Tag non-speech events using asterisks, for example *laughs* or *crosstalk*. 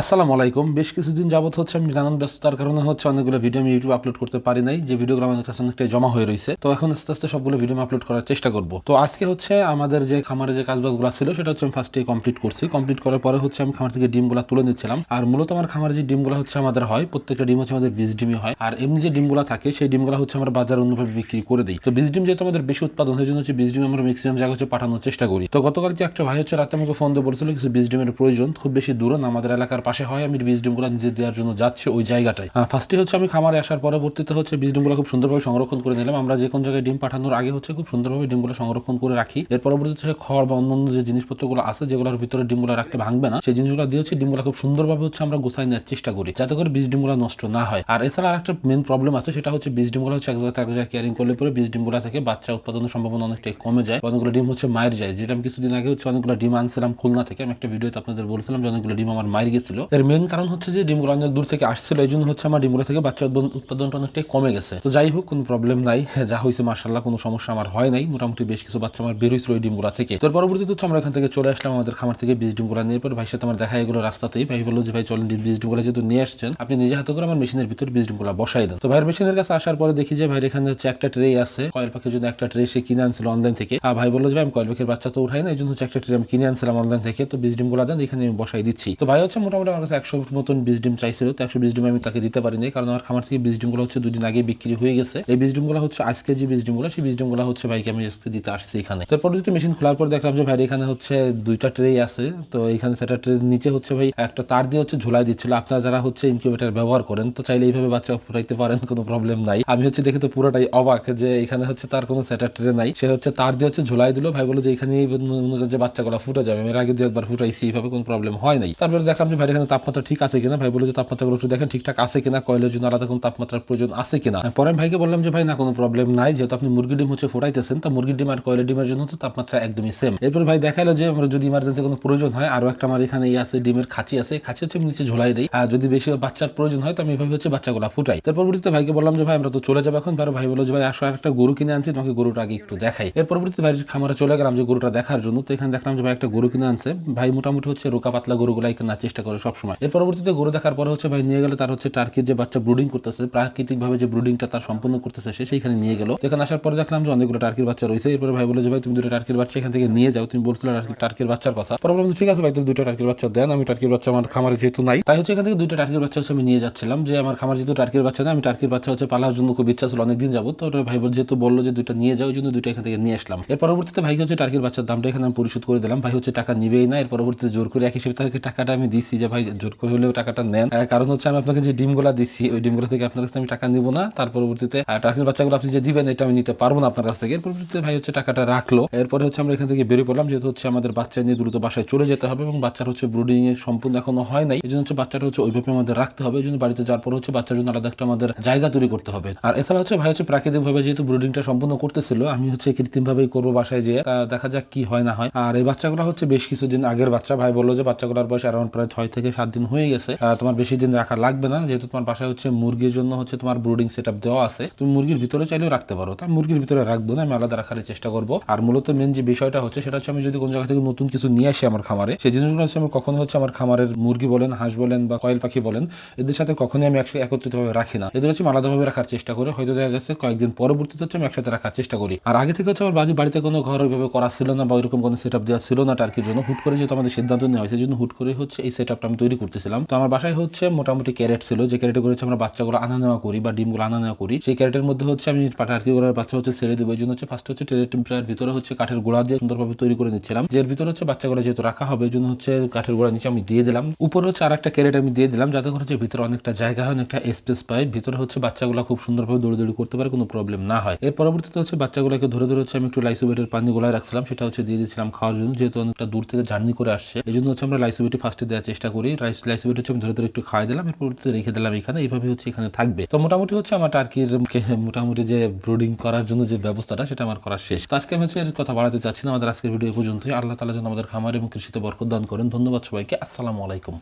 আসসালামু আলাইকুম। বেশ কিছুদিন যাবত হচ্ছে আমি নানান ব্যস্ততার কারণে হচ্ছে অনেকগুলো ভিডিও আমি ইউটিউব আপলোড করতে পারি নাই। যে ভিডিওগুলো আমাদের কাছে অনেকটা জমা হয়ে রয়েছে। তো এখন আস্তে আস্তে সবগুলো ভিডিও আমি আপলোড করার চেষ্টা করব। তো আজকে হচ্ছে আমাদের যে খামারে যে কাজবাজগুলো ছিল, সেটা হচ্ছে আমি ফার্স্টে কমপ্লিট করছি। কমপ্লিট করার পরে হচ্ছে আমি খামার থেকে ডিমগুলো তুলে নিচ্ছিলাম। আর মূলত আমার খামারে যে ডিমগুলো হচ্ছে আমাদের হয়, প্রত্যেকটা ডিম হচ্ছে আমাদের বীজ ডিমই হয়। আর এমনি যে ডিমগুলো থাকে, সেই ডিমগুলো হচ্ছে আমরা বাজার অন্যভাবে বিক্রি করে দিই। তো বীজ ডিম যেহেতু আমাদের বেশি উৎপাদন হয় জন্য হচ্ছে বীজ ডিম আমরা ম্যাক্সিমাম জায়গা হচ্ছে পাঠানোর চেষ্টা করি। তো গতকালকে একটা ভাই হচ্ছে রাতে আমাকে ফোন দিয়ে বলছিল, কিছু বীজ ডিমের প্রয়োজন, খুব বেশি দূর না, আমাদের এলাকার পাশে হয়, আমি বীজ ডিমগুলো নিজে দেওয়ার জন্য যাচ্ছে ওই জায়গাটায়। ফার্স্টে হচ্ছে আমি খামারে আসার পরবর্তীতে হচ্ছে বীজ ডিমগুলো খুব সুন্দরভাবে সংরক্ষণ করে নিলাম। আমরা যে কোন জায়গায় ডিম পাঠানোর আগে হচ্ছে খুব সুন্দরভাবে ডিমগুলো সংরক্ষণ করে রাখি। এর পরবর্তীতে হচ্ছে খড় বা অন্যান্য যে জিনিসপত্রগুলো আছে, যেগুলোর ভিতরে ডিমগুলো রাখতে ভাঙবে না, সেই জিনিসগুলো দিয়ে হচ্ছে ডিমগুলো খুব সুন্দরভাবে হচ্ছে আমরা গোছাই নেওয়ার চেষ্টা করি, যাতে করে বীজ ডিমগুলো নষ্ট না হয়। আর এছাড়া আরেকটা মেন প্রবলেম আছে, সেটা হচ্ছে বীজ ডিমগুলো হচ্ছে এক জায়গায় এক জায়গায় কেয়ারিং করলে পরে বীজ ডিমগুলো থেকে বাচ্চা উৎপাদনের সম্ভাবনা অনেকটাই কমে যায়। অনেকগুলো ডিম হচ্ছে মায়ের যায়। যেটা আমি কিছুদিন আগে হচ্ছে অনেকগুলো ডিম আনছিলাম খুলনা থেকে। আমি একটা ভিডিওতে আপনাদের বলছিলাম যে অনেকগুলো ডিম আমার মায়ের গেছিল এর মেন কারণ হচ্ছে যে ডিমগুলো অনেক দূর থেকে আসছিল এই জন্য হচ্ছে আমার ডিমগুলো থেকে বাচ্চা উৎপাদন- উৎপাদনটা অনেকটাই কমে গেছে। তো যাই হোক, কোনো প্রবলেম নাই। *laughs* যা হয়েছে মার্শাল্লাহ কোনো সমস্যা আমার হয় নাই। মোটামুটি বেশ কিছু বাচ্চা আমার বের হয়েছিল ওই ডিমগুলো থেকে। তোর পরবর্তীতে হচ্ছে আমরা এখান থেকে চলে আসলাম আমাদের খামার থেকে বীজ ডিমগুলো নিয়ে। পর ভাইয়ের সাথে আমার দেখা এগুলো রাস্তাতেই। ভাই বলল যে, ভাই, চলেন বীজ ডিমগুলো যেহেতু নিয়ে আসছেন, আপনি নিজে হাতে করে আমার মেশিনের ভিতরে বীজ ডিমগুলো বসাই দেন। তো ভাইয়ের মেশিনের কাছে আসার পরে দেখি যে, ভাইয়ের এখানে হচ্ছে একটা ট্রে আছে। কয়েল পাখির জন্য একটা ট্রে সে কিনে আনছিল অনলাইন থেকে। আর ভাই বলল যে, ভাই, আমি কয়েল পাখির বাচ্চা তো উঠাই না এই জন্য হচ্ছে একটা ট্রে আমি কিনে আনছিলাম অনলাইন থেকে। তো বীজ ডিমগুলো দেন, এখানে আমি বসাই দিচ্ছি। তো ভাই হচ্ছে মোটামুটি আমার কাছে একশো মতন বীজ ডিম চাইছিল, তো একশো বীজ ডিম আমি তাকে দিতে পারিনি, কারণ আমার খামার থেকে বীজ ডিমগুলো হচ্ছে দুদিন আগে বিক্রি হয়ে গেছে। এই বীজ ডিমগুলো হচ্ছে আজকে যে বীজ ডিমগুলো, সেই বীজ ডিমগুলো হচ্ছে ভাইকে আমি আজকে দিতে আসছি এখানে। তারপর যদি মেশিন খোলার পর দেখলাম যে ভাই এখানে হচ্ছে দুইটা ট্রে আছে, তো এখানে সেটা ট্রে নিচে হচ্ছে ভাই একটা তার দিয়ে হচ্ছে ঝোলাই দিচ্ছিল। আপনারা যারা হচ্ছে ইনকিউবেটার ব্যবহার করেন, তো চাইলে এইভাবে বাচ্চা ফুটাইতে পারেন, কোনো প্রবলেম নাই। আমি হচ্ছে দেখে তো পুরোটাই অবাক যে এখানে হচ্ছে তার কোনো সেটা ট্রে নাই। সে হচ্ছে তার দিয়ে হচ্ছে ঝোলাই দিল, ভাই বলো যে এখানে যে বাচ্চাগুলো ফুটে যাবে এর আগে দু একবার ফুটাইছি, এইভাবে কোনো প্রবলেম হয় নাই। তারপরে দেখলাম যে ভাই এখানে তাপমাত্রা ঠিক আছে কিনা? ভাই বলে যে তাপমাত্রাগুলো একটু দেখেন, ঠিকঠাক আছে কিনা? কয়েলের জন্য আলাদা কোনো তাপমাত্রার প্রয়োজন আছে কিনা? পরে আমি ভাইকে বললাম যে, ভাই, না, কোনো প্রবলেম নাই। যেহেতু আপনি মুরগি ডিম হচ্ছে ফোটাইতেছেন, তো মুরগি ডিম আর কয়েলের ডিমের জন্য তো তাপমাত্রা একদমই সেম এরপর ভাই দেখাল যে, আমরা যদি ইমার্জেন্সি কোনো প্রয়োজন হয়, আরও একটা আমার এখানে ইয়ে আছে, ডিমের খাঁচি আছে, এই খাঁচি হচ্ছে নিচে ঝোলাই দিই। আর যদি বেশি বাচ্চার প্রয়োজন হয়, তো আমি এভাবে হচ্ছে বাচ্চাগুলো ফুটাই। তার পরবর্তীতে ভাইকে বললাম যে, ভাই, আমরা তো চলে যাব এখন। তার ভাই বলল যে, ভাই, আসো, একটা গরু কিনে আনছি, তোমাকে গরুটা আগে একটু দেখাই। এর পরবর্তীতে ভাই খামারে চলে গেলাম যে, গরুটা দেখার জন্য। তো এখানে দেখলাম যে, ভাই, একটা গরু কিনে আনছে। ভাই, মোটামুটি হচ্ছে রোকা পাতলা গরুগুলাই কেনার চেষ্টা করে সবসময়। এর পরবর্তীতে গরু দেখার পরে হচ্ছে ভাই নিয়ে গেলে তার হচ্ছে টার্কির যে বাচ্চা ব্রুডিং করতেছে প্রাকৃতিক ভাবে যে ব্রুডিংটা তার সম্পূর্ণ করতেছে, সে সেইখানে নিয়ে গেল। এখানে আসার পরে দেখলাম যে অনেকগুলো টার্কির বাচ্চা রয়েছে। এরপরে ভাই বলে যে, ভাই, তুমি দুটো টার্কির বাচ্চা এখান থেকে নিয়ে যাও। তুমি বলছিলে টার্কি- টার্কির বাচ্চার কথা। পরে বললাম ঠিক আছে ভাই, তুমি দুটো টার্কির বাচ্চা দেন। আমি টার্কির বাচ্চা আমার খামারে যেহেতু নাই, তাই হচ্ছে এখান থেকে দুটো টার্কির বাচ্চা হচ্ছে আমি নিয়ে যাচ্ছিলাম। যে আমার খামার যেহেতু টার্কির বাচ্চা নেই, আমি টার্কির বাচ্চা হচ্ছে পালার জন্য খুব ইচ্ছা ছিল অনেকদিন যাব তো ভাই বল যেহেতু বলল যে দুটো নিয়ে যাও, ওই জন্য দুটো এখান থেকে নিয়ে আসলাম। এর পরবর্তীতে ভাই হচ্ছে টার্কির বাচ্চার দামটা এখানে আমি পরিশোধ করে দিলাম। ভাই হচ্ছে টাকা নিবেই না। এর পরবর্তীতে জোর করে এক হিসেবে তাকে টাকাটা আমি দিচ্ছি যে ভাই, জোর করে হলেও টাকাটা নেন। কারণ হচ্ছে আমি আপনাকে যে ডিমগুলা দিচ্ছি ওই ডিমগুলো থেকে আপনার কাছে আমি টাকা নিব না। তার পরবর্তীতে টার্কির বাচ্চাগুলো আপনি যে দিবেন, এটা আমি নিতে পারব না আপনার কাছ থেকে। এর পরবর্তীতে ভাই হচ্ছে টাকাটা রাখল। এরপরে হচ্ছে আমরা এখান থেকে বেরিয়ে পড়লাম, যেহেতু হচ্ছে আমাদের বাচ্চা নিয়ে দ্রুত বাসায় চলে যেতে হবে এবং বাচ্চার হচ্ছে ব্রুডিং এর সম্পূর্ণ এখনও হয় নাই। এই জন্য হচ্ছে বাচ্চাটা হচ্ছে ওইভাবে আমাদের রাখতে হবে। এই জন্য বাড়িতে যাওয়ার পর হচ্ছে বাচ্চার জন্য আলাদা একটা আমাদের জায়গা তৈরি করতে হবে। আর এছাড়া হচ্ছে ভাই হচ্ছে প্রাকৃতিক ভাবে যেহেতু ব্রুডিংটা সম্পূর্ণ করতেছিল, আমি হচ্ছে কৃত্রিম ভাবেই করব বাসায় যেয়ে। দেখা যাক কি হয় না হয়। আর এই বাচ্চাগুলো হচ্ছে বেশ কিছুদিন আগের বাচ্চা। ভাই বলল যে বাচ্চাগুলোর বয়স অ্যারাউন্ড প্রায় ছয় থেকে সাত দিন হয়ে গেছে। তোমার বেশি দিন রাখা লাগবে না, যেহেতু তোমার বাসায় হচ্ছে মুরগির জন্য হচ্ছে তোমার ব্রুডিং সেট দেওয়া আছে। তুমি মুরগির ভিতরে চাইলেও রাখতে পারো। তাই মুরগির ভিতরে রাখব না, আমি আলাদা রাখার চেষ্টা করব। আর মূলত মেন যে বিষয়টা হচ্ছে, সেটা হচ্ছে আমি যদি কোন জায়গা থেকে নতুন কিছু নিয়ে আসি আমার খামারে, সেই জিনিসগুলো হচ্ছে আমি কখনো হচ্ছে আমার খামারের মুরগি বলেন, হাঁস বলেন বা কয়েল পাখি বলেন, এদের সাথে কখনোই আমি একসাথে একত্রিতভাবে রাখি না। এদের হচ্ছে আমি আলাদাভাবে রাখার চেষ্টা করি। হয়তো দেখা গেছে কয়েকদিন পরবর্তীতে হচ্ছে আমি একসাথে রাখার চেষ্টা করি। আর আগে থেকে হচ্ছে আমার বাড়ি বাড়িতে কোনো ঘর ওইভাবে করা ছিল না বা ওইরকম কোনো সেট আপ দেওয়া ছিল না টার্কির জন্য। হুট করে যেহেতু আমাদের সিদ্ধান্ত নেওয়া হয়েছে জন্য হুট করে হচ্ছে এই সেট আমি তৈরি করতেছিলাম। তো আমার বাসায় হচ্ছে মোটামুটি ক্যারেট ছিল। যে ক্যারেটে করে আমরা বাচ্চাগুলো আনা নেওয়া করি বা ডিমগুলো আনা নেওয়া করি। সেই ক্যারেটের মধ্যে হচ্ছে আমি টার্কি করার বাচ্চা হচ্ছে ছেড়ে দেবো। এই জন্য হচ্ছে ফার্স্ট হচ্ছে টেরের ভিতরে হচ্ছে কাঠের গোড়া দিয়ে সুন্দরভাবে তৈরি করে নিচ্ছিলাম। যে ভিতরে হচ্ছে বাচ্চাগুলো যেহেতু রাখা হবে, এই জন্য হচ্ছে কাঠের গোড়া নিচে আমি দিয়ে দিলাম। উপরে হচ্ছে আর একটা ক্যারেট আমি দিয়ে দিলাম, যাতে করে হচ্ছে ভিতরে অনেকটা জায়গা হয়, অনেকটা স্পেস পায় ভিতরে হচ্ছে বাচ্চাগুলো খুব সুন্দরভাবে দৌড়ি করতে পারে, কোনো প্রবলেম না হয়। এর পরবর্তীতে হচ্ছে বাচ্চাগুলোকে ধরে ধরে হচ্ছে আমি একটু লাইসোবেটের পানি গোলায় রাখছিলাম। সেটা হচ্ছে দিয়ে দিয়েছিলাম খাওয়ার জন্য, যেহেতু অনেকটা দূর থেকে জার্নি করে আসছে। এই জন্য হচ্ছে আমরা লাইসোবেটি ফার্স্টে দেওয়ার চেষ্টা করি রাইস লাইসোবেট হচ্ছে আমি ধরে ধরে একটু খাওয়াই দিলাম, এরপর রেখে দিলাম এখানে। এইভাবে হচ্ছে এখানে থাকবে। তো মোটামুটি হচ্ছে আমার টার্কির মোটামুটি যে ব্রুডিং করার জন্য যে ব্যবস্থাটা, সেটা আমার করা শেষ। তো আজকে আমি হচ্ছে কথা বাড়াতে চাচ্ছি না, আমাদের আজকের ভিডিও পর্যন্তই। আল্লাহ তালা যেন আমাদের খামার এবং কৃষিতে বরকদান করেন। ধন্যবাদ সবাইকে। আসসালামু আলাইকুম।